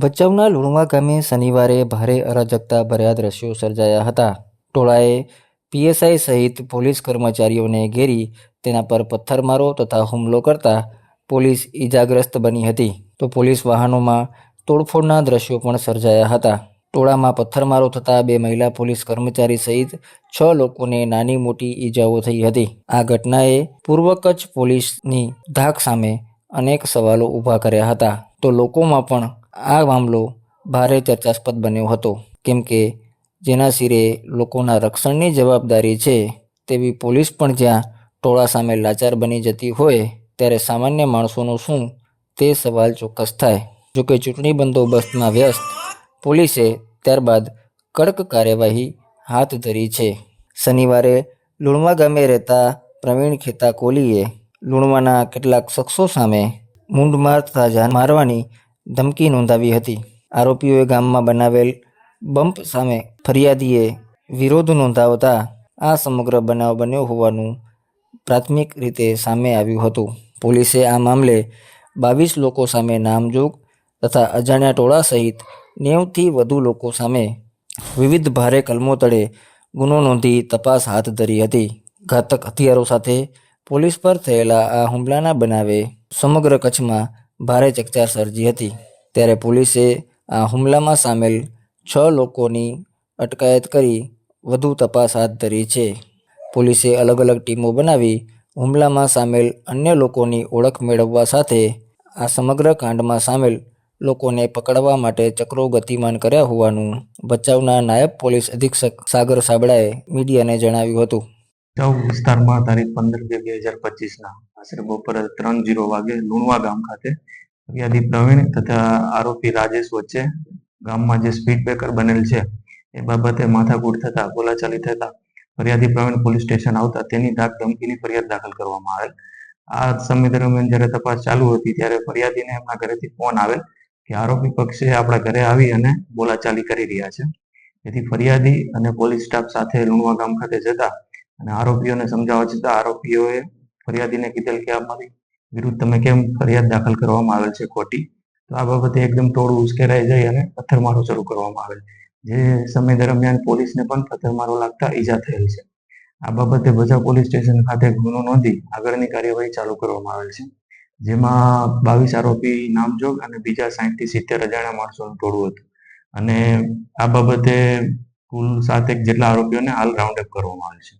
ભચાઉના લુણવા ગામે શનિવારે ભારે અરાજકતા ભર્યા દ્રશ્યો સર્જાયા હતા. ટોળાએ પીએસઆઈ સહિત પોલીસ કર્મચારીઓને ઘેરી તેના પર પથ્થરમારો તથા હુમલો કરતા પોલીસ ઈજાગ્રસ્ત બની હતી. તો પોલીસ વાહનોમાં તોડફોડના દ્રશ્યો પણ સર્જાયા હતા. ટોળામાં પથ્થરમારો થતાં બે મહિલા પોલીસ કર્મચારી સહિત છ લોકોને નાની મોટી ઈજાઓ થઈ હતી. આ ઘટનાએ પૂર્વ કચ્છ પોલીસની ધાક સામે અનેક સવાલો ઊભા કર્યા હતા. તો લોકોમાં પણ આ મામલો ભારે ચર્ચાસ્પદ બન્યો હતો. કેમ કે જેના સિરે લોકોના રક્ષણની જવાબદારી છે તેવી પોલીસ પણ જ્યાં ટોળા સામે લાચાર બની જતી હોય ત્યારે સામાન્ય માણસોનું શું તે સવાલ ચોક્કસ થાય. જોકે ચૂંટણી બંદોબસ્તમાં વ્યસ્ત, પોલીસે ત્યારબાદ કડક કાર્યવાહી હાથ ધરી છે. શનિવારે લુણવા ગામે રહેતા પ્રવીણ ખેતા કોહલીએ લુણવાના કેટલાક શખ્સો સામે મૂંઢમાર તથા જાન મારવાની ધમકી નોંધાવી હતી. આરોપીઓએ ગામમાં બનાવેલ બમ્પ સામે ફરિયાદીએ વિરોધ નોંધાવતા આ સમગ્ર બનાવ બન્યો હોવાનું પ્રાથમિક રીતે સામે આવ્યું હતું. પોલીસે આ મામલે બાવીસ લોકો સામે નામજોગ તથા અજાણ્યા ટોળા સહિત નેવથી વધુ લોકો સામે વિવિધ ભારે કલમો તળે ગુનો નોંધી તપાસ હાથ ધરી હતી. ઘાતક હથિયારો સાથે પોલીસ પર થયેલા આ હુમલાના બનાવે સમગ્ર કચ્છમાં ભારે ચકચાર સર્જી હતી. ત્યારે પોલીસે આ હુમલામાં સામેલ છ લોકોની અટકાયત કરી વધુ તપાસ હાથ ધરી છે. પોલીસે અલગ અલગ ટીમો બનાવી હુમલામાં સામેલ અન્ય લોકોની ઓળખ મેળવવા સાથે આ સમગ્ર કાંડમાં સામેલ લોકોને પકડવા માટે ચક્રો ગતિમાન કર્યા હોવાનું ભચાઉના નાયબ પોલીસ અધિક્ષક સાગર સાબળાએ મીડિયાને જણાવ્યું હતું. ભચાઉ વિસ્તારમાં તારીખ પંદર બે બે હજાર પચીસના આશરે બપોરે ત્રણ જીરો વાગે લુણવા ગામ ખાતે ફરિયાદી પ્રવીણ તથા આરોપી રાજેશ વચ્ચે ગામમાં જે સ્પીડ બ્રેકર બનેલ છે, એ બાબતે માથાકૂટ થતા, બોલાચાલી થતા ફરિયાદી પ્રવીણ પોલીસ સ્ટેશન આવતા તેની ધાક ધમકીની ફરિયાદ દાખલ કરવામાં આવેલ. આ સમય દરમિયાન જ્યારે તપાસ ચાલુ હતી ત્યારે ફરિયાદીને એમના ઘરેથી ફોન આવેલ કે આરોપી પક્ષે આપણા ઘરે આવી અને બોલાચાલી કરી રહ્યા છે. તેથી ફરિયાદી અને પોલીસ સ્ટાફ સાથે લુણવા ગામ ખાતે જતા અને આરોપીઓને સમજાવવા છતાં આરોપીઓએ ફરિયાદીને કીધેલ કે અમારી વિરુદ્ધ તમે કેમ ફરિયાદ દાખલ કરવામાં આવેલ છે ખોટી? તો આ બાબતે એકદમ ટોળું ઉશ્કેરાઈ જઈ અને પથ્થરમારો શરૂ કરવામાં આવેલ જે સમય દરમિયાન પોલીસને પણ પથ્થરમારો લાગતા ઈજા થયેલ છે. આ બાબતે ભજા પોલીસ સ્ટેશન ખાતે ગુનો નોંધી આગળની કાર્યવાહી ચાલુ કરવામાં આવેલ છે. જેમાં બાવીસ આરોપી નામજોગ અને બીજા સાહીઠથી સિત્તેર અજાણ્યા માણસોનું ટોળું હતું. અને આ બાબતે કુલ સાતેક જેટલા આરોપીઓને હાલ રાઉન્ડ અપ કરવામાં આવેલ છે.